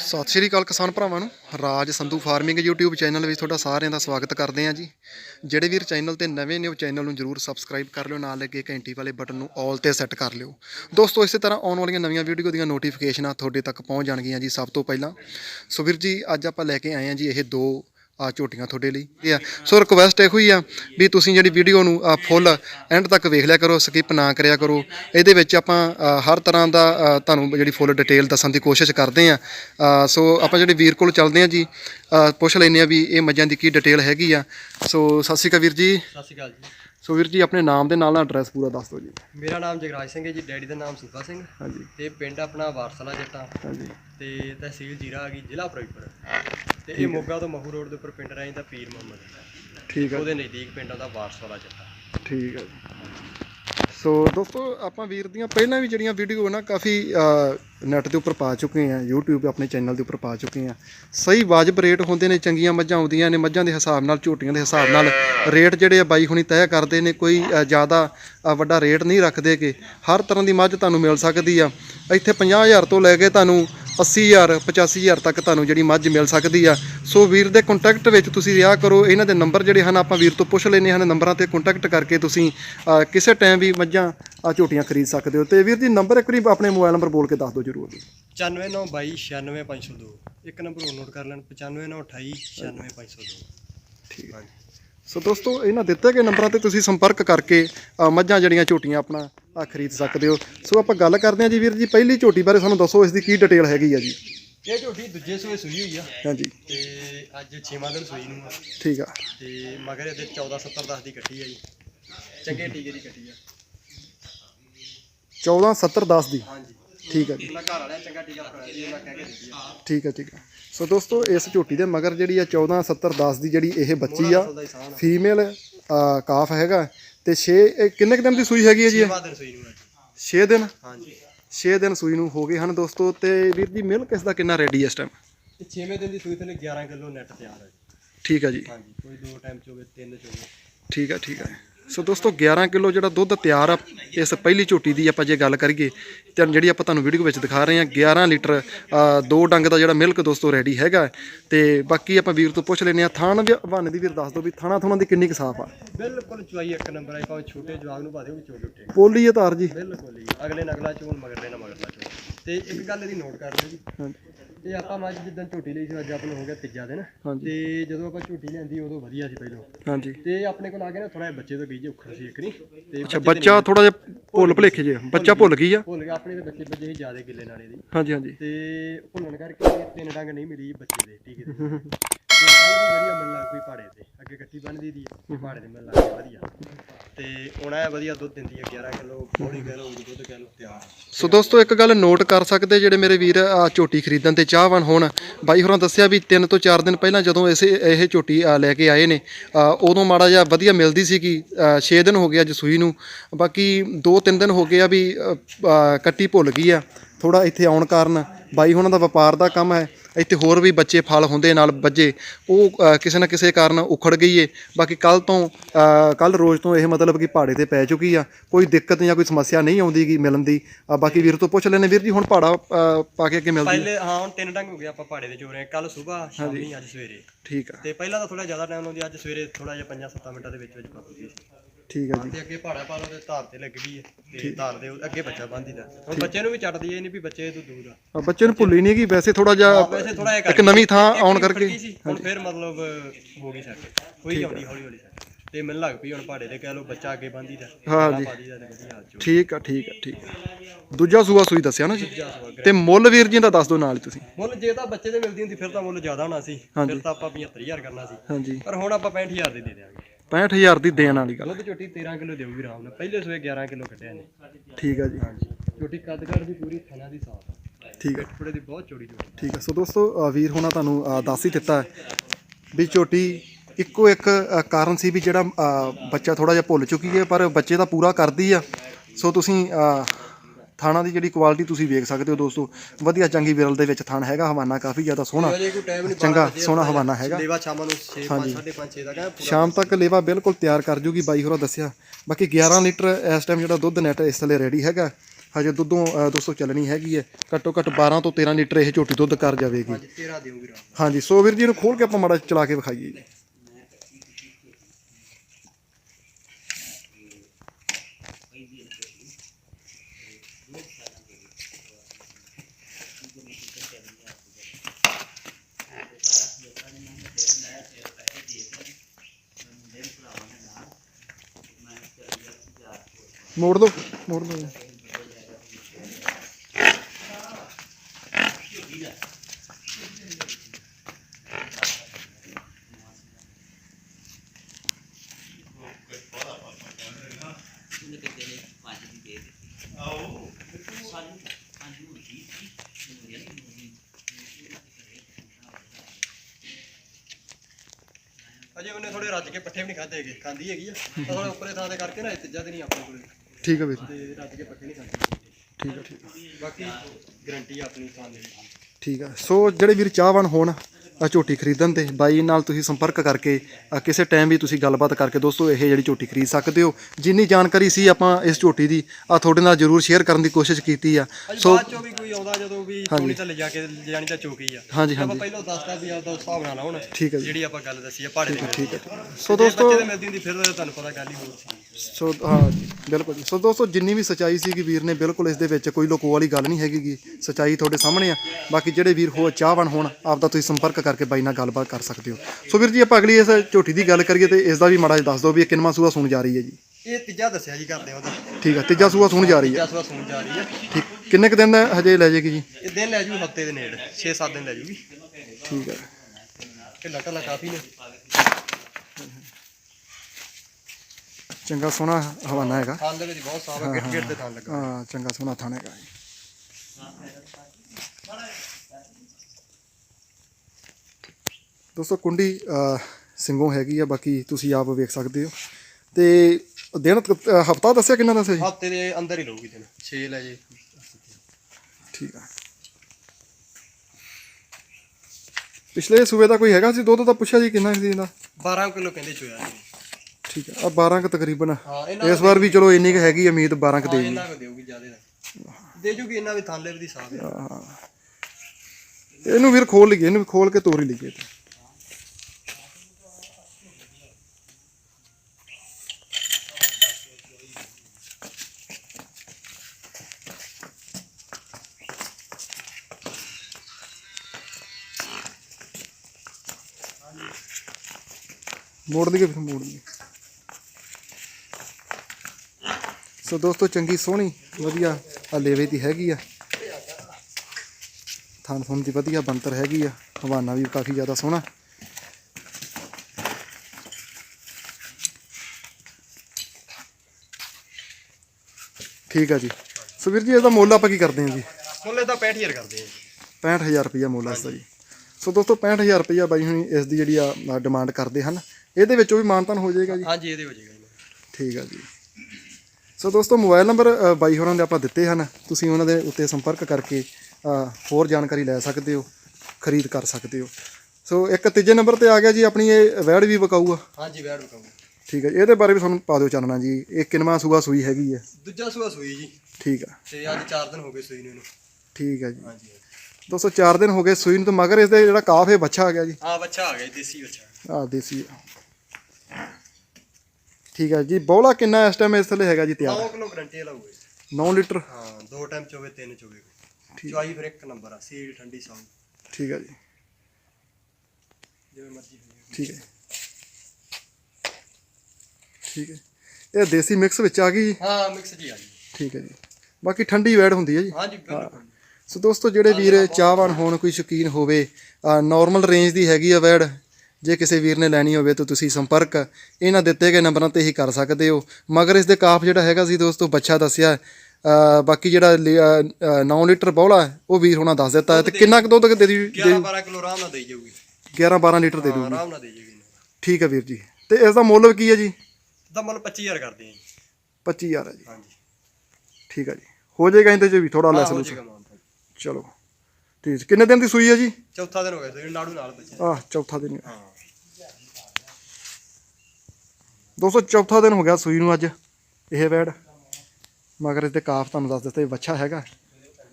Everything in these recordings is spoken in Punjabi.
ਸਤਿ ਸ਼੍ਰੀ ਅਕਾਲ ਕਿਸਾਨ ਭਰਾਵਾਂ ਨੂੰ। Raj Sandhu farming YouTube channel ਵਿੱਚ ਤੁਹਾਡਾ ਸਾਰਿਆਂ ਦਾ ਸਵਾਗਤ ਕਰਦੇ ਹਾਂ ਜੀ। ਜਿਹੜੇ ਵੀਰ ਚੈਨਲ ਤੇ ਨਵੇਂ ਨੇ ਉਹ ਚੈਨਲ ਨੂੰ ਜਰੂਰ ਸਬਸਕ੍ਰਾਈਬ ਕਰ ਲਿਓ, ਨਾਲ ਲੱਗੇ ਘੰਟੀ ਵਾਲੇ ਬਟਨ ਨੂੰ ਆਲ ਤੇ ਸੈੱਟ ਕਰ ਲਿਓ। ਦੋਸਤੋ, ਇਸੇ ਤਰ੍ਹਾਂ ਆਉਣ ਵਾਲੀਆਂ ਨਵੀਆਂ ਵੀਡੀਓ ਦੀਆਂ ਨੋਟੀਫਿਕੇਸ਼ਨਾਂ ਤੁਹਾਡੇ ਤੱਕ ਪਹੁੰਚ ਜਾਣਗੀਆਂ ਜੀ ਸਭ ਤੋਂ ਪਹਿਲਾਂ। ਸੋ ਵੀਰ ਜੀ, ਅੱਜ ਆਪਾਂ ਲੈ ਕੇ ਆਏ ਹਾਂ ਜੀ ਇਹ ਦੋ ਆ ਝੋਟੀਆਂ ਤੁਹਾਡੇ ਲਈ ਇਹ ਆ। ਸੋ ਰਿਕੁਐਸਟ ਇਹੋ ਹੀ ਆ ਵੀ ਤੁਸੀਂ ਜਿਹੜੀ ਵੀਡੀਓ ਨੂੰ ਫੁੱਲ ਐਂਡ ਤੱਕ ਵੇਖ ਲਿਆ ਕਰੋ ਸਕਿਪ ਨਾ ਕਰਿਆ ਕਰੋ। ਇਹਦੇ ਵਿੱਚ ਆਪਾਂ ਹਰ ਤਰ੍ਹਾਂ ਦਾ ਤੁਹਾਨੂੰ ਜਿਹੜੀ ਫੁੱਲ ਡਿਟੇਲ ਦੱਸਣ ਦੀ ਕੋਸ਼ਿਸ਼ ਕਰਦੇ ਆ। ਸੋ ਆਪਾਂ ਜਿਹੜੇ ਵੀਰ ਕੋਲ ਚੱਲਦੇ ਆ ਜੀ ਪੁੱਛ ਲੈਂਦੇ ਆ ਵੀ ਇਹ ਮੱਝਾਂ ਦੀ ਕੀ ਡਿਟੇਲ ਹੈਗੀ ਆ। ਸੋ ਸਤਿ ਸ਼੍ਰੀ ਅਕਾਲ ਵੀਰ ਜੀ। ਸਤਿ ਸ਼੍ਰੀ ਅਕਾਲ ਜੀ। ਸੋ ਵੀਰ ਜੀ ਆਪਣੇ ਨਾਮ ਦੇ ਨਾਲ ਨਾਲ ਐਡਰੈਸ ਪੂਰਾ ਦੱਸ ਦਿਓ ਜੀ। ਮੇਰਾ ਨਾਮ ਜਗਰਾਜ ਸਿੰਘ ਹੈ ਜੀ ਡੈਡੀ ਦਾ ਨਾਮ ਸੂਬਾ ਸਿੰਘ। ਹਾਂਜੀ। ਤੇ ਪਿੰਡ ਆਪਣਾ ਵਾਰਸਲਾ ਜੱਟਾਂ। ਹਾਂਜੀ। ਤੇ ਤਹਿਸੀਲ ਜੀਰਾ ਆ ਗਈ ਜ਼ਿਲ੍ਹਾ ਫਿਰੋਜ਼ਪੁਰ। ਤੇ ਇਹ ਮੋਗਾ ਤੋਂ ਮਹੂ ਰੋਡ ਦੇ ਉੱਪਰ ਪਿੰਡ ਰਹਿੰਦਾ ਪੀਰ ਮੁਹੰਮਦ ਠੀਕ ਆ ਉਹਦੇ ਨਜ਼ਦੀਕ ਪਿੰਡ ਆਉਂਦਾ ਵਾਰਸਲਾ ਜੱਟਾਂ ਠੀਕ ਹੈ। ਸੋ ਦੋਸਤੋ ਆਪਾਂ ਵੀਰ ਦੀਆਂ ਪਹਿਲਾਂ ਵੀ ਜਿਹੜੀਆਂ ਵੀਡੀਓ ਨਾ ਕਾਫੀ ਨੈਟ ਦੇ ਉੱਪਰ ਪਾ ਚੁੱਕੇ ਆ YouTube ਆਪਣੇ ਚੈਨਲ ਦੇ ਉੱਪਰ ਪਾ ਚੁੱਕੇ ਆ ਸਹੀ ਵਾਜਬ ਰੇਟ ਹੁੰਦੇ ਨੇ ਚੰਗੀਆਂ ਮੱਝਾਂ ਆਉਂਦੀਆਂ ਨੇ ਮੱਝਾਂ ਦੇ ਹਿਸਾਬ ਨਾਲ ਝੋਟੀਆਂ ਦੇ ਹਿਸਾਬ ਨਾਲ ਰੇਟ ਜਿਹੜੇ ਆ ਬਾਈ ਹੁਣੀ ਤੈਅ ਕਰਦੇ ਨੇ ਕੋਈ ਜ਼ਿਆਦਾ ਵੱਡਾ ਰੇਟ ਨਹੀਂ ਰੱਖਦੇਗੇ ਹਰ ਤਰ੍ਹਾਂ ਦੀ ਮੱਝ ਤੁਹਾਨੂੰ ਮਿਲ ਸਕਦੀ ਆ। ਇੱਥੇ 50000 ਤੋਂ ਲੈ ਕੇ ਤੁਹਾਨੂੰ 80000 85000 ਤੱਕ ਤੁਹਾਨੂੰ ਜਿਹੜੀ ਮੱਝ ਮਿਲ ਸਕਦੀ ਆ। ਸੋ ਵੀਰ ਦੇ ਕੰਟੈਕਟ ਵਿੱਚ ਤੁਸੀਂ ਰਿਹਾ ਕਰੋ। ਇਹਨਾਂ ਦੇ ਨੰਬਰ ਜਿਹੜੇ ਹਨ ਆਪਾਂ ਵੀਰ ਤੋਂ ਪੁੱਛ ਲੈਨੇ ਹਨ ਨੰਬਰਾਂ ਤੇ ਕੰਟੈਕਟ ਕਰਕੇ ਤੁਸੀਂ ਕਿਸੇ ਟਾਈਮ ਵੀ ਮੱਝਾਂ ਆ ਝੋਟੀਆਂ ਖਰੀਦ ਸਕਦੇ ਹੋ। ਤੇ ਵੀਰ ਜੀ ਨੰਬਰ ਇੱਕ ਵਾਰੀ ਆਪਣੇ ਮੋਬਾਈਲ ਨੰਬਰ ਬੋਲ ਕੇ ਦੱਸ ਦਿਓ ਜਰੂਰ। 94922 96502 ਇੱਕ ਨੰਬਰ ਨੋਟ ਕਰ ਲੈਣ। 95928 96502 ਠੀਕ। ਹੈ ਸੋ ਦੋਸਤੋ ਇਹਨਾਂ ਦਿੱਤੇ ਗਏ ਨੰਬਰਾਂ ਤੇ ਤੁਸੀਂ ਸੰਪਰਕ ਕਰਕੇ ਮੱਝਾਂ ਜਿਹੜੀਆਂ ਝੋਟੀਆਂ ਆਪਣਾ ਆ ਖਰੀਦ ਸਕਦੇ ਹੋ। ਸੋ ਆਪਾਂ ਗੱਲ ਕਰਦੇ ਹਾਂ ਜੀ ਵੀਰ ਜੀ ਪਹਿਲੀ ਝੋਟੀ ਬਾਰੇ ਸਾਨੂੰ ਦੱਸੋ ਇਸ ਦੀ ਕੀ ਡਿਟੇਲ ਹੈਗੀ ਆ ਜੀ? ਇਹ ਝੋਟੀ ਦੂਜੇ ਸੂਏ ਸੂਈ ਹੋਈ ਆ। ਹਾਂਜੀ। ਤੇ ਅੱਜ 6ਵਾਂ ਦਿਨ ਸੂਈ ਨੂੰ ਆ। ਠੀਕ ਆ। ਤੇ ਮਗਰ ਇਹਦੇ 14 70 10 ਦੀ ਕੱਟੀ ਆ ਜੀ। ਚੰਗੇ ਟੀਕੇ ਦੀ ਕੱਟੀ ਆ। 14 70 10 ਦੀ? ਹਾਂਜੀ। ਠੀਕ ਆ ਜੀ। ਮੈਂ ਘਰ ਵਾਲਿਆ ਚੰਗਾ ਟੀਕਾ ਫੜਾਇਆ ਜੀ ਮੈਂ ਕਹਿ ਕੇ ਦਿੱਤੀ ਆ। ਠੀਕ ਆ ਠੀਕ ਆ ਸੋ ਦੋਸਤੋ ਇਸ ਝੋਟੀ ਦੇ ਮਗਰ ਜਿਹੜੀ ਆ 14 70 10 ਦੀ ਜਿਹੜੀ ਇਹ ਬੱਚੀ ਆ ਹੀ ਫੀਮੇਲ ਕਾਫ ਹੈਗਾ। ਤੇ 6 ਕਿੰਨੇ ਕੁ ਦਿਨ ਦੀ ਸੂਈ ਹੈਗੀ ਹੈ ਜੀ 6ਵਾਂ ਦਿਨ ਸੂਈ ਨੂੰ ਆ ਜੀ। 6 ਦਿਨ? ਹਾਂਜੀ। 6 ਦਿਨ ਸੂਈ ਨੂੰ ਹੋ ਗਏ ਹਨ ਦੋਸਤੋ। ਤੇ ਵੀਰ ਜੀ ਮਿਲਕ ਇਸ ਦਾ ਕਿੰਨਾ ਰੈਡੀ ਇਸ ਟਾਈਮ ਤੇ 6ਵੇਂ ਦਿਨ ਦੀ ਸੂਈ ਤੇ 11 ਕਿਲੋ ਨੈਟ ਤਿਆਰ ਹੈ ਠੀਕ ਆ ਜੀ। ਹਾਂਜੀ ਕੋਈ ਦੋ ਟਾਈਮ ਚ ਹੋਵੇ ਤਿੰਨ ਚ ਹੋਵੇ। ਠੀਕ ਆ ਠੀਕ ਆ ਸੋ ਦੋਸਤੋ 11 ਕਿਲੋ ਜਿਹੜਾ ਦੁੱਧ ਤਿਆਰ ਆ ਇਸ ਪਹਿਲੀ ਝੋਟੀ ਦੀ ਆਪਾਂ ਜੇ ਗੱਲ ਕਰੀਏ ਤੇ ਜਿਹੜੀ ਆਪਾਂ ਤੁਹਾਨੂੰ ਵੀਡੀਓ ਵਿੱਚ ਦਿਖਾ ਰਹੇ ਹਾਂ 11 ਲੀਟਰ ਦੋ ਡੰਗ ਦਾ ਜਿਹੜਾ ਮਿਲਕ ਦੋਸਤੋ ਰੈਡੀ ਹੈਗਾ। ਤੇ ਬਾਕੀ ਆਪਾਂ ਵੀਰ ਤੋਂ ਪੁੱਛ ਲੈਨੇ ਆ ਥਾਣ ਵੀ ਬਹਾਨੇ ਦੀ ਵੀਰ ਦੱਸ ਦਿਓ ਵੀ ਥਾਣਾ ਥੁਣਾ ਦੀ ਕਿੰਨੀ ਕੁ ਸਾਫ਼ ਆ। ਬਿਲਕੁਲ ਚੁਆਈ ਇੱਕ ਨੰਬਰ ਆਈ ਭਾਵੇਂ ਛੋਟੇ ਜਵਾਗ ਨੂੰ ਉਹ ਵੀ ਚੋਲ ਉੱਠੇ। ਪੋਲੀ ਆ ਤਾਰ ਜੀ। ਬਿਲਕੁਲ ਹੀ ਅਗਲੇ ਨਗਲਾ ਚੋਣ ਮਗਰਲੇ ਨਾ ਮਗਰਲਾ ਚੋਣ ਤੇ ਇੱਕ ਗੱਲ ਇਹਦੀ ਨੋਟ ਕਰ ਲਿਓ ਜੀ। ਇਹ ਆਪਾਂ ਮੱਝ ਜਿੱਦਾਂ ਝੋਟੀ ਲਈ ਸੀ ਅੱਜ ਆਪਾਂ ਨੂੰ ਹੋ ਗਿਆ ਤੀਜਾ ਦਿਨ। ਹਾਂਜੀ। ਤੇ ਜਦੋਂ ਆਪਾਂ ਝੋਟੀ ਲਿਆਂਦੀ ਉਦੋਂ ਵਧੀਆ ਸੀ ਪਹਿਲਾਂ। ਹਾਂਜੀ। ਤੇ ਆਪਣੇ ਕੋਲ ਆ ਕੇ ਨਾ ਥੋੜਾ ਬੱਚੇ ਤੋਂ ਗਈ ਜੇ ਉਖੜ ਸੀ ਇੱਕ ਨਹੀਂ ਤੇ ਅੱਛਾ ਬੱਚਾ ਥੋੜਾ ਜਿਹਾ ਭੁੱਲ ਭੁਲੇਖੇ ਜੇ ਬੱਚਾ ਭੁੱਲ ਗਈ ਆ? ਭੁੱਲ ਗਿਆ ਆਪਣੇ ਦੇ ਬੱਚੇ ਬੱਚੇ ਸੀ ਜ਼ਿਆਦਾ ਗਿੱਲੇ ਨਾਲੇ ਦੀ। ਹਾਂਜੀ ਹਾਂਜੀ। ਤੇ ਭੁੱਲਣ ਕਰਕੇ ਤਿੰਨ ਡੰਗ ਨਹੀਂ ਮਿਲੀ ਬੱਚੇ ਦੇ ਤੇ ਕੱਲ ਵੀ ਵਧੀਆ ਮਿਲਣ ਲੱਗ ਪਈ ਪਾੜੇ ਤੇ। ਅੱਗੇ ਕੱਟੀ ਬੰਨਦੀ ਦੀ ਤੇ ਪਾੜੇ ਦੇ ਮਿਲਣ ਲੱਗ ਪਈ ਵਧੀਆ। ਤੇ ਹੁਣ ਇਹ ਵਧੀਆ ਦੁੱਧ ਦਿੰਦੀ ਹੈ 11 ਕਿਲੋ ਪੌੜੀ ਕਿਲੋ ਦੁੱਧ ਕਿਲੋ ਤਿਆਰ। ਸੋ ਦੋਸਤੋ ਇੱਕ ਗੱਲ ਨੋਟ ਕਰ ਸਕਦੇ ਜਿਹੜੇ ਮੇਰੇ ਵੀਰ ਆ ਝੋਟੀ ਖਰੀਦਣ ਤੇ ਚਾਹਵਾਨ ਹੋਣ। ਬਾਈ ਹੋਰਾਂ ਦੱਸਿਆ ਵੀ 3 ਤੋਂ 4 ਦਿਨ ਪਹਿਲਾਂ ਜਦੋਂ ਇਸੇ ਇਹ ਝੋਟੀ ਆ, ਲੈ ਕੇ ਆਏ ਨੇ ਆ, ਉਦੋਂ ਮਾੜਾ ਜਿਹਾ ਵਧੀਆ ਮਿਲਦੀ ਸੀਗੀ 6 ਦਿਨ ਹੋ ਗਏ ਅੱਜ ਸੂਈ ਨੂੰ। ਬਾਕੀ 2-3 ਦਿਨ ਹੋ ਗਏ ਆ ਵੀ ਅ, ਆ, ਕੱਟੀ ਭੁੱਲ ਗਈ ਆ। ਥੋੜਾ ਇੱਥੇ ਆਉਣ ਕਾਰਨ ਬਾਈ ਹੋਣਾ ਦਾ ਵਪਾਰ ਦਾ ਕੰਮ ਹੈ ਇੱਥੇ ਹੋਰ ਵੀ ਬੱਚੇ ਫਲ ਹੁੰਦੇ ਨਾਲ ਬੱਜੇ ਉਹ ਕਿਸੇ ਨਾ ਕਿਸੇ ਕਾਰਨ ਉਖੜ ਗਈ ਏ। ਬਾਕੀ ਕੱਲ ਤੋਂ ਕੱਲ ਰੋਜ਼ ਤੋਂ ਇਹ ਮਤਲਬ ਕਿ ਪਹਾੜੇ ਤੇ ਪੈ ਚੁੱਕੀ ਆ ਕੋਈ ਦਿੱਕਤ ਜਾਂ ਕੋਈ ਸਮੱਸਿਆ ਨਹੀਂ ਆਉਂਦੀਗੀ ਮਿਲਣ ਦੀ। ਬਾਕੀ ਵੀਰ ਤੋਂ ਪੁੱਛ ਲੈਣੇ ਵੀਰ ਜੀ ਹੁਣ ਪਹਾੜਾ ਪਾ ਕੇ ਅੱਗੇ ਮਿਲਦੀ ਪਹਿਲੇ ਹਾਂ ਹੁਣ ਤਿੰਨ ਡੰਗ ਹੋ ਗਏ ਆਪਾਂ ਪਾੜੇ ਦੇ ਚੋਰੇ ਕੱਲ ਸਵੇਰ ਸ਼ਾਮੀ ਅੱਜ ਸਵੇਰੇ। ਠੀਕ ਆ। ਤੇ ਪਹਿਲਾਂ ਤਾਂ ਥੋੜਾ ਜ਼ਿਆਦਾ ਟਾਈਮ ਲਾਉਂਦੀ ਅੱਜ ਸਵੇਰੇ ਥੋੜਾ ਜਿਹਾ 5-7 ਮਿੰਟਾਂ ਦੇ ਵਿੱਚ ਵਿੱਚ ਪਾ ਦਿੱਤੀ ਸੀ। ਠੀਕ ਆ ਜੀ। ਤੇ ਅੱਗੇ ਪਹਾੜਾ ਪਾ ਲਓ ਤੇ ਧਾਰ ਤੇ ਲੱਗ ਗਈ ਹੈ ਤੇ ਧਾਰ ਦੇ ਅੱਗੇ ਬੱਚਾ ਬੰਦੀ ਦਾ। ਹੁਣ ਬੱਚੇ ਨੂੰ ਵੀ ਚੱਟਦੀ ਇਹ ਨਹੀਂ ਵੀ ਬੱਚੇ ਤੋਂ ਦੂਰ ਆ। ਅ, ਬੱਚੇ ਨੂੰ ਭੁੱਲੀ ਨਹੀਂ ਗਈ ਵੈਸੇ ਥੋੜਾ ਜਿਹਾ ਵੈਸੇ ਥੋੜਾ ਜਿਹਾ ਇੱਕ ਨਵੀਂ ਥਾਂ ਆਉਣ ਕਰਕੇ। ਹੁਣ ਫਿਰ ਮਤਲਬ ਹੋ ਗਈ ਸੈੱਟ। ਹੋਈ ਆਉਂਦੀ ਹੌਲੀ ਹੌਲੀ set। ਤੇ ਮੈਨੂੰ ਲੱਗ ਪਈ ਹੁਣ ਪਹਾੜੇ ਤੇ ਕਹਿ ਲਓ ਬੱਚਾ ਅੱਗੇ ਬੰਦੀ ਦਾ ਹਾਂ ਜੀ। ਪਾਦੀ ਦਾ ਤੇ ਵਧੀਆ ਹਾਲ ਚੋ ਠੀਕ ਆ ਠੀਕ ਆ ਠੀਕ ਆ। ਦੂਜਾ ਸੂਆ ਸੂਈ ਦੱਸਿਆ ਨਾ ਜੀ? ਤੇ ਮੁੱਲ ਵੀਰ ਜੀ ਦਾ ਦੱਸ ਦਿਓ ਨਾਲ ਹੀ ਤੁਸੀਂ। ਮੁੱਲ ਜੇ ਤਾਂ ਬੱਚੇ ਦੇ ਮਿਲਦੀ ਹੁੰਦੀ ਫਿਰ ਤਾਂ ਮੁੱਲ ਜ਼ਿਆਦਾ ਹੋਣਾ ਸੀ। ਫਿਰ ਤਾਂ ਆਪਾਂ 75000 ਕਰਨਾ ਸੀ। ਹਾਂਜੀ। ਪਰ ਹੁਣ ਆਪਾਂ 65000 ਦੇ ਦੇ ਦਿਆਂਗੇ। 65000 ਦੀ ਦੇਣ ਵਾਲੀ ਗੱਲ। ਦੁੱਧ ਝੋਟੀ 13 ਕਿਲੋ ਦੇਊਗੀ ਆਰਾਮ ਨਾਲ। ਪਹਿਲੇ ਸਵੇ 11 ਕਿਲੋ ਕੱਢਿਆ ਨੇ। ਠੀਕ ਆ ਜੀ। ਝੋਟੀ ਕੱਦਗੜ ਦੀ ਪੂਰੀ ਥਣਾ ਦੀ ਸਾਫ਼ ਠੀਕ ਆ। ਥੋੜੇ ਦੀ ਬਹੁਤ ਚੌੜੀ ਝੋਟੀ। ਠੀਕ ਆ। ਸੋ ਦੋਸਤੋ ਅ, ਵੀਰ ਹੋਣਾ ਤੁਹਾਨੂੰ ਅ, ਦੱਸ ਹੀ ਦਿੱਤਾ ਹੈ ਵੀ ਝੋਟੀ ਇੱਕੋ ਇੱਕ ਅ, ਕਾਰਨ ਸੀ ਵੀ ਜਿਹੜਾ ਅ, ਬੱਚਾ ਥੋੜਾ ਜਿਹਾ ਭੁੱਲ ਚੁੱਕੀ ਹੈ ਪਰ ਬੱਚੇ ਦਾ ਪੂਰਾ ਕਰਦੀ ਆ। ਸੋ ਤੁਸੀਂ ਅ, ਥਾਣਾ ਦੀ ਜਿਹੜੀ ਕੁਆਲਿਟੀ ਤੁਸੀਂ ਵੇਖ ਸਕਦੇ ਹੋ ਦੋਸਤੋ ਵਧੀਆ ਚੰਗੀ ਵਿਰਲ ਦੇ ਵਿੱਚ ਥਾਣ ਹੈਗਾ ਹਵਾਨਾ ਕਾਫੀ ਜ਼ਿਆਦਾ ਸੋਹਣਾ ਚੰਗਾ ਸੋਹਣਾ ਹਵਾਨਾ ਹੈਗਾ। ਲੇਵਾ ਸ਼ਾਮਾਂ ਨੂੰ 6 5 5:30 6 ਤੱਕ ਹੈ ਪੂਰਾ ਸ਼ਾਮ ਤੱਕ ਲੇਵਾ ਬਿਲਕੁਲ ਤਿਆਰ ਕਰ ਜੂਗੀ ਬਾਈ ਹੋਰਾਂ ਦੱਸਿਆ। ਬਾਕੀ 11 ਲੀਟਰ ਇਸ ਟਾਈਮ ਜਿਹੜਾ ਦੁੱਧ ਨੈਟ ਇਸ ਥੱਲੇ ਰੈਡੀ ਹੈਗਾ ਹਜੇ ਦੁੱਧੋਂ ਦੋਸਤੋ ਚੱਲਣੀ ਹੈਗੀ ਹੈ। ਘੱਟੋ ਘੱਟ 12 ਤੋਂ 13 ਲੀਟਰ ਇਹ ਝੋਟੀ ਦੁੱਧ ਕਰ ਜਾਵੇਗੀ। ਹਾਂਜੀ 13 ਦਿਓਗੀ ਰਾਤ ਹਾਂਜੀ ਸੋ ਵੀਰ ਜੀ ਨੂੰ ਖੋਲ ਕੇ ਆਪਾਂ ਮਾੜਾ ਚਲਾ ਕੇ ਵਿਖਾਈਏ। ਮੋੜ ਦੋ ਮੋੜ ਦੋ ਅਜੇ ਉਹਨੇ ਥੋੜੇ ਰੱਜ ਕੇ ਪੱਠੇ ਵੀ ਨਹੀਂ ਖਾਦੇ ਹੈਗੇ, ਖਾਂਦੀ ਹੈਗੀ ਆ। ਤਾਂ ਥੋੜਾ ਉੱਪਰੇ ਥਾਂ ਤੇ ਕਰਕੇ ਨਾ ਇਹ ਤੀਜਾ ਤੇ ਨਹੀਂ ਆਪਣੇ ਕੋਲੇ। ਠੀਕ ਹੈ ਵੀਰ ਤੇ ਰੱਜ ਕੇ ਪੱਠੇ ਨਹੀਂ ਖਾਂਦੀ ਠੀਕ ਹੈ ਠੀਕ ਹੈ। ਬਾਕੀ ਗਰੰਟੀ ਆਪਣੀ ਥਾਂ ਦੀ ਠੀਕ ਆ ਸੋ ਜਿਹੜੇ ਵੀਰ ਚਾਹਵਾਨ ਹੋਣ ਆ ਝੋਟੀ ਖਰੀਦਣ ਤੇ ਬਾਈ ਨਾਲ ਤੁਸੀਂ ਸੰਪਰਕ ਕਰਕੇ ਆ ਕਿਸੇ ਟਾਈਮ ਵੀ ਤੁਸੀਂ ਗੱਲਬਾਤ ਕਰਕੇ ਦੋਸਤੋ ਇਹ ਜਿਹੜੀ ਝੋਟੀ ਖਰੀਦ ਸਕਦੇ ਹੋ। ਜਿੰਨੀ ਜਾਣਕਾਰੀ ਸੀ ਆਪਾਂ ਇਸ ਝੋਟੀ ਦੀ ਆ ਤੁਹਾਡੇ ਨਾਲ ਜਰੂਰ ਸ਼ੇਅਰ ਕਰਨ ਦੀ ਕੋਸ਼ਿਸ਼ ਕੀਤੀ ਆ। ਅਜੇ ਸੋ ਬਾਅਦ ਚੋਂ ਵੀ ਕੋਈ ਆਉਂਦਾ ਜਦੋਂ ਵੀ ਚੋਣੀ ਤਾਂ ਲਿਜਾ ਕੇ ਲਿਜਾਣੀ ਤਾਂ ਚੌਕੀ ਆ। ਹਾਂਜੀ ਆਪਾਂ ਹਾਂਜੀ। ਪਹਿਲਾਂ ਦੱਸਦਾ ਵੀ ਆਪਦਾ ਹਿਸਾਬ ਨਾਲ ਆਉਣ ਠੀਕ ਹੈ ਜੀ। ਜਿਹੜੀ ਆਪਾਂ ਗੱਲ ਦੱਸੀ ਆ ਪਹਾੜੇ ਦੀ ਠੀਕ ਹੈ। ਸੋ ਜੇ ਦੋਸਤੋ ਬੱਚੇ ਦੇ ਮਿਲਦੀ ਹੁੰਦੀ ਫਿਰ ਤਾਂ ਤੁਹਾਨੂੰ ਪਤਾ ਗੱਲ ਹੀ ਹੋਰ ਸੀ। ਸੋ ਹਾਂ ਬਿਲਕੁਲ ਜੀ। ਸੋ ਦੋਸਤੋ ਜਿੰਨੀ ਵੀ ਸਚਾਈ ਸੀਗੀ ਵੀਰ ਨੇ ਬਿਲਕੁਲ ਇਸ ਦੇ ਵਿੱਚ ਕੋਈ ਲੋਕੋ ਵਾਲੀ ਗੱਲ ਨਹੀਂ ਹੈਗੀ ਗੀ। ਸਚਾਈ ਤੁਹਾਡੇ ਸਾਹਮਣੇ ਆ। ਬਾਕੀ ਜਿਹੜੇ ਵੀਰ ਹੋ ਚਾਹਵਾਨ ਹੋਣ ਆਪਦਾ ਤੁਸੀਂ ਸੰਪਰਕ ਕਰਕੇ ਬਾਈ ਨਾਲ ਗੱਲਬਾਤ ਕਰ ਸਕਦੇ ਹੋ। ਸੋ ਵੀਰ ਜੀ ਆਪਾਂ ਅਗਲੀ ਇਸ ਝੋਟੀ ਦੀ ਗੱਲ ਕਰੀਏ ਤੇ ਇਸ ਦਾ ਵੀ ਮਾੜਾ ਜਿਹਾ ਦੱਸ ਦਿਓ ਵੀ ਇਹ ਕਿੰਨਵਾਂ ਸੂਆ ਸੁਣ ਜਾ ਰਹੀ ਹੈ ਜੀ। ਇਹ ਤੀਜਾ ਦੱਸਿਆ ਜੀ ਕਰਦੇ ਉਹਦਾ। ਠੀਕ ਆ ਤੀਜਾ ਸੂਆ ਸੁਣ ਜਾ ਰਹੀ ਹੈ। ਤੀਜਾ ਸਵਾ ਸੂਣ ਜਾ ਰਹੀ ਆ ਠੀਕ ਕਿੰਨੇ ਕੁ ਦਿਨ ਦਾ ਹਜੇ ਲੈ ਜਾਏਗੀ ਜੀ? ਇਹ ਦਿਨ ਲੈ ਜੂ ਹਫ਼ਤੇ ਦੇ ਨੇੜੇ 6-7 ਦਿਨ ਲੈ ਜੂਗੀ। ਠੀਕ ਹੈ ਢਿੱਲਾ ਢੱਲਾ ਕਾਫੀ ਨੇ। ਚੰਗਾ ਸੋਹਣਾ ਹਵਾਨਾ ਹੈਗਾ। ਥਾਂ ਦੇ ਵਿੱਚ ਬਹੁਤ ਸਾਫ਼ ਹੈ ਗਿੱਟ ਗਿੱਟ ਦੇ ਥਾਂ ਲੱਗਾ। ਹਾਂ ਚੰਗਾ ਸੋਹਣਾ ਥਾਣਾ ਹੈਗਾ ਜੀ ਦੋਸਤੋ ਕੁੰਡੀ ਸਿੰਘੋਂ ਹੈਗੀ ਆ ਬਾਕੀ ਤੁਸੀਂ ਆਪ ਵੇਖ ਸਕਦੇ ਹੋ। ਤੇ ਦਿਨ ਹਫਤਾ ਦੱਸਿਆ ਕਿੰਨਾ ਦੱਸਿਆ ਜੀ ਹਫ਼ਤੇ ਦੇ ਅੰਦਰ ਹੀ ਰਹੂਗੀ ਦਿਨ। 6 ਲੈ ਜੇ। ਠੀਕ ਆ। ਪਿਛਲੇ ਸੂਬੇ ਦਾ ਕੋਈ ਹੈਗਾ ਸੀ? ਦੁੱਧ ਦਾ ਪੁੱਛਿਆ ਜੀ ਕਿੰਨਾ ਸੀ ਇਹਦਾ? 12 ਕਿਲੋ ਕਹਿੰਦੇ ਚੋਇਆ ਜੀ ਠੀਕ ਆ ਆ 12 ਕ ਤਕਰੀਬਨ ਹਾਂ ਇਹਨਾਂ ਇਸ ਵਾਰ ਵੀ ਚਲੋ ਇੰਨੀ ਕੁ ਹੈਗੀ ਉਮੀਦ 12 ਕ ਦੇ ਇਹਨਾਂ ਦੇਊਗੀ ਜ਼ਿਆਦਾ ਦੇ ਜੂਗੀ ਇਹਨਾਂ ਵੀ ਥਾਲੇ ਦੀ ਸਾਫ਼ ਹੈ। ਇਹਨੂੰ ਵੀਰ ਖੋਲ ਲਈਏ ਇਹਨੂੰ ਖੋਲ ਕੇ ਹੀ ਲਈਏ ਤੇ ਮੋੜ ਲਈਏ ਫਿਰ ਮੋੜ ਲਈਏ। ਸੋ ਦੋਸਤੋ ਚੰਗੀ ਸੋਹਣੀ ਵਧੀਆ ਆ ਲੇਵੇ ਦੀ ਹੈਗੀ ਆ। ਥਾਨ ਥੁਨ ਦੀ ਵਧੀਆ ਬੰਤਰ ਹੈਗੀ ਆ। ਹਵਾਨਾ ਵੀ ਕਾਫੀ ਜ਼ਿਆਦਾ ਸੋਹਣਾ। ਠੀਕ ਆ ਜੀ। ਸੋ ਵੀਰ ਜੀ ਇਹਦਾ ਮੁੱਲ ਆਪਾਂ ਕੀ ਕਰਦੇ ਹਾਂ ਜੀ? ਮੁੱਲੇ ਤਾਂ 65000 ਕਰਦੇ ਆ 65000 ਰੁਪਇਆ ਮੁੱਲ ਇਸ ਦਾ ਜੀ। ਸੋ ਦੋਸਤੋ 65000 ਰੁਪਇਆ ਬਾਈ ਹੁਣੀ ਇਸ ਦੀ ਜਿਹੜੀ ਆ ਡਿਮਾਂਡ ਕਰਦੇ ਹਨ। ਇਹਦੇ ਵਿੱਚੋਂ ਵੀ ਮਾਨਤਾਨ ਹੋ ਜਾਏਗਾ ਜੀ? ਹਾਂਜੀ ਇਹਦੇ ਹੋ ਜਾਏਗਾ ਜੀ। ਠੀਕ ਆ ਜੀ। ਸੋ ਦੋਸਤੋ ਮੋਬਾਈਲ ਨੰਬਰ ਬਾਈ ਹੋਰਾਂ ਦੇ ਆਪਾਂ ਦਿੱਤੇ ਹਨ। ਤੁਸੀਂ ਉਹਨਾਂ ਦੇ ਉੱਤੇ ਸੰਪਰਕ ਕਰਕੇ ਹੋਰ ਜਾਣਕਾਰੀ ਲੈ ਸਕਦੇ ਹੋ ਖਰੀਦ ਕਰ ਸਕਦੇ ਹੋ। ਸੋ ਇੱਕ ਤੀਜੇ ਨੰਬਰ ਤੇ ਆ ਗਿਆ ਜੀ ਆਪਣੀ ਇਹ ਵੈੜ ਵੀ ਵਿਕਾਊ ਆ ਹਾਂਜੀ ਵੈੜ ਬਕਾਉ ਠੀਕ ਹੈ ਇਹਦੇ ਬਾਰੇ ਵੀ ਤੁਹਾਨੂੰ ਪਾ ਦਿਓ ਚਾਨਣਾ ਜੀ। ਇਹ ਕਿੰਨਵਾਂ ਸੂਆ ਸੂਈ ਹੈਗੀ ਹੈ? ਦੂਜਾ ਸੂਆ ਸੂਈ ਜੀ। ਠੀਕ ਆ ਤੇ ਅੱਜ 4 ਦਿਨ ਹੋ ਗਏ ਸੂਈ ਨੂੰ ਇਹਨੂੰ। ਠੀਕ ਹੈ ਜੀ। ਹਾਂਜੀ ਦੋਸਤੋ 4 ਦਿਨ ਹੋ ਗਏ ਸੂਈ ਨੂੰ ਤੇ ਮਗਰ ਇਸ ਦੇ ਜਿਹੜਾ ਕਾਫ ਹੈ ਬੱਚਾ ਆ ਗਿਆ ਜੀ। ਹਾਂ ਬੱਚਾ ਆ ਗਿਆ ਦੇਸੀ ਬੱਚਾ। ਆ ਦੇਸੀ ਆ। ਠੀਕ ਹੈ ਜੀ। ਬੌਲਾ ਕਿੰਨਾ ਇਸ ਟਾਈਮ ਇਸ ਥੱਲੇ ਹੈਗਾ ਜੀ ਤਿਆਰ? 9 ਕਿਲੋ ਗਰੰਟੀ ਲਾਉਗੇ 9 ਲੀਟਰ? ਹਾਂ ਦੋ ਟਾਈਮ ਚੋਵੇ ਤਿੰਨ ਚੋਵੇ। ਚੁਆਈ ਫਿਰ ਇੱਕ ਨੰਬਰ ਆ ਸੀਲ ਠੰਡੀ ਸੌਂ ਠੀਕ ਹੈ ਜੀ। ਜਿਵੇਂ ਮਰਜ਼ੀ ਹੋ ਠੀਕ ਹੈ। ਠੀਕ ਹੈ। ਇਹ ਦੇਸੀ ਮਿਕਸ ਵਿੱਚ ਆ ਗਈ ਜੀ? ਹਾਂ ਮਿਕਸ ਜੀ ਆ ਜੀ ਠੀਕ ਹੈ ਜੀ। ਬਾਕੀ ਠੰਡੀ ਵੈੜ ਹੁੰਦੀ ਹੈ ਜੀ? ਹਾਂਜੀ ਬਿਲਕੁਲ ਸੋ ਦੋਸਤੋ ਜਿਹੜੇ ਵੀਰ ਚਾਹਵਾਨ ਹੋਣ ਕੋਈ ਸ਼ੌਕੀਨ ਹੋਵੇ ਨਾਰਮਲ ਰੇਂਜ ਦੀ ਹੈਗੀ ਆ ਵੈੜ ਜੇ ਕਿਸੇ ਵੀਰ ਨੇ ਲੈਣੀ ਹੋਵੇ ਤਾਂ ਤੁਸੀਂ ਸੰਪਰਕ ਇਹਨਾਂ ਦਿੱਤੇ ਗਏ ਨੰਬਰਾਂ ਤੇ ਹੀ ਕਰ ਸਕਦੇ ਹੋ। ਮਗਰ ਇਸ ਦੇ ਕਾਫ ਜਿਹੜਾ ਹੈਗਾ ਸੀ ਦੋਸਤੋ ਬੱਚਾ ਦੱਸਿਆ ਬਾਕੀ ਜਿਹੜਾ 9 ਲੀਟਰ ਬੌਲਾ ਹੈ, ਉਹ ਵੀਰ ਹੋਣਾ ਦੱਸ ਦਿੱਤਾ ਹੈ। ਤੇ ਕਿੰਨਾ ਕੁ ਦੁੱਧ ਦੇ ਦੀ 11 12 ਕਿਲੋ ਆਰਾਮ ਨਾਲ ਦੇਈ ਜਾਊਗੀ। 11 12 ਲੀਟਰ ਦੇ ਹਾਂ ਦੂਗੀ ਆਰਾਮ ਨਾਲ ਦੇਈ ਜਾਊਗੀ। ਠੀਕ ਹੈ ਵੀਰ ਜੀ। ਤੇ ਇਸ ਦਾ ਮੁੱਲ ਕੀ ਹੈ ਜੀ? ਦਾ ਮੁੱਲ 25000 ਕਰਦੇ ਆ ਜੀ। 25000 ਹੈ ਜੀ। ਹਾਂਜੀ। ਠੀਕ ਹੈ ਜੀ। ਹੋ ਜਾਏਗਾ ਇਹਦੇ ਚ ਵੀ ਥੋੜਾ ਹਾਂ ਲੈਸ ਹੋ ਜਾਏਗਾ ਚਲੋ। ਠੀਕ। ਕਿੰਨੇ ਦਿਨ ਦੀ ਸੂਈ ਹੈ ਜੀ? ਚੌਥਾ ਦਿਨ ਹੋ ਗਿਆ ਸੂਈ ਨਾੜੂ ਨਾਲ ਬੱਚੇ ਆਹ ਚੌਥਾ ਦਿਨ ਹਾਂ ਦੋਸਤੋ ਚੌਥਾ ਦਿਨ ਹੋ ਗਿਆ ਸੂਈ ਨੂੰ ਅੱਜ ਇਹ ਵੈੜ ਮਗਰ ਇਸ ਦੇ ਕਾਫ ਤੁਹਾਨੂੰ ਦੱਸ ਦਿੱਤਾ ਇਹ ਵੱਛਾ ਹੈਗਾ।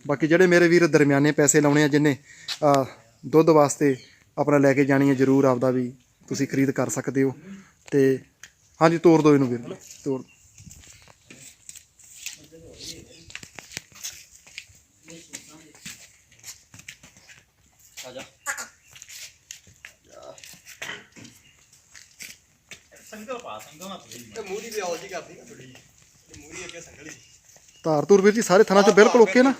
ਬਾਕੀ ਜਿਹੜੇ ਮੇਰੇ ਵੀਰ ਦਰਮਿਆਨੇ ਪੈਸੇ ਲਾਉਣੇ ਆ ਜਿੰਨੇ ਦੁੱਧ ਵਾਸਤੇ ਆਪਣਾ ਲੈ ਕੇ ਜਾਣੀ ਹੈ ਜਰੂਰ ਆਪਦਾ ਵੀ ਤੁਸੀਂ ਖਰੀਦ ਕਰ ਸਕਦੇ ਹੋ। ਤੇ ਹਾਂਜੀ ਤੋੜ ਦਿਓ ਇਹਨੂੰ ਵੀਰ। ਜੀ, ਤੋੜ ਤੇ ਮੂਰੀ ਵੀ ਆਉਲ ਜੀ ਕਰਦੀ ਨਾ ਥੋੜੀ ਮੂਰੀ ਅੱਗੇ ਸੰਗਲੀ ਧਾਰ ਧੂਰ ਵੀਰ ਜੀ ਸਾਰੇ ਥਾਣਾ ਚ ਬਿਲਕੁਲ ਓਕੇ ਨਾ?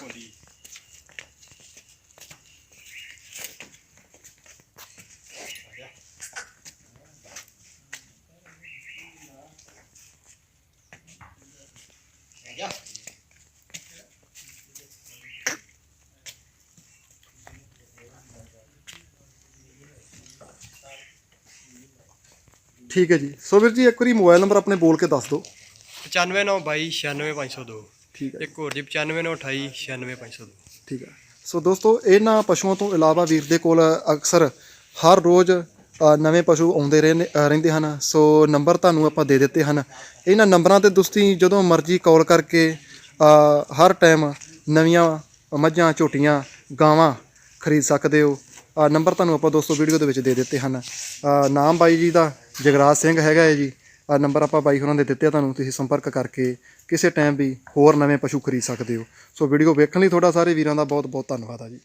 ਠੀਕ ਹੈ ਜੀ। ਸੋ ਵੀਰ ਜੀ ਇੱਕ ਵਾਰੀ ਮੋਬਾਈਲ ਨੰਬਰ ਆਪਣੇ ਬੋਲ ਕੇ ਦੱਸ ਦਿਓ। 9592 ਠੀਕ ਹੈ। ਇੱਕ ਹੋਰ ਜੀ 9528 96502 ਠੀਕ ਹੈ। ਸੋ ਦੋਸਤੋ ਇਹਨਾਂ ਪਸ਼ੂਆਂ ਤੋਂ ਇਲਾਵਾ ਵੀਰ ਦੇ ਕੋਲ ਅਕਸਰ ਹਰ ਰੋਜ਼ ਨਵੇਂ ਪਸ਼ੂ ਆਉਂਦੇ ਰਹਿੰਦੇ ਹਨ। ਸੋ ਨੰਬਰ ਤੁਹਾਨੂੰ ਆਪਾਂ ਦੇ ਦਿੱਤੇ ਹਨ। ਇਹਨਾਂ ਨੰਬਰਾਂ ਤੇ ਤੁਸੀਂ ਜਦੋਂ ਮਰਜ਼ੀ ਕਾਲ ਕਰਕੇ ਹਰ ਟਾਈਮ ਨਵੀਆਂ ਮੱਝਾਂ ਝੋਟੀਆਂ ਗਾਵਾਂ ਖਰੀਦ ਸਕਦੇ ਹੋ। ਨੰਬਰ ਤੁਹਾਨੂੰ ਆਪਾਂ ਦੋਸਤੋ ਵੀਡੀਓ ਦੇ ਵਿੱਚ ਦੇ ਦਿੱਤੇ ਹਨ। ਨਾਮ ਬਾਈ ਜੀ ਦਾ ਜਗਰਾਜ ਸਿੰਘ ਹੈਗਾ ਹੈ ਜੀ। ਆ ਨੰਬਰ ਆਪਾਂ ਬਾਈ ਹੋਰਾਂ ਦੇ ਦਿੱਤੇ ਤੁਹਾਨੂੰ, ਤੁਸੀਂ ਸੰਪਰਕ ਕਰਕੇ ਕਿਸੇ ਟਾਈਮ ਵੀ ਹੋਰ ਨਵੇਂ ਪਸ਼ੂ ਖਰੀਦ ਸਕਦੇ ਹੋ। ਸੋ ਵੀਡੀਓ ਵੇਖਣ ਲਈ ਤੁਹਾਡਾ ਸਾਰੇ ਵੀਰਾਂ ਦਾ ਬਹੁਤ ਬਹੁਤ ਧੰਨਵਾਦ ਆ ਜੀ।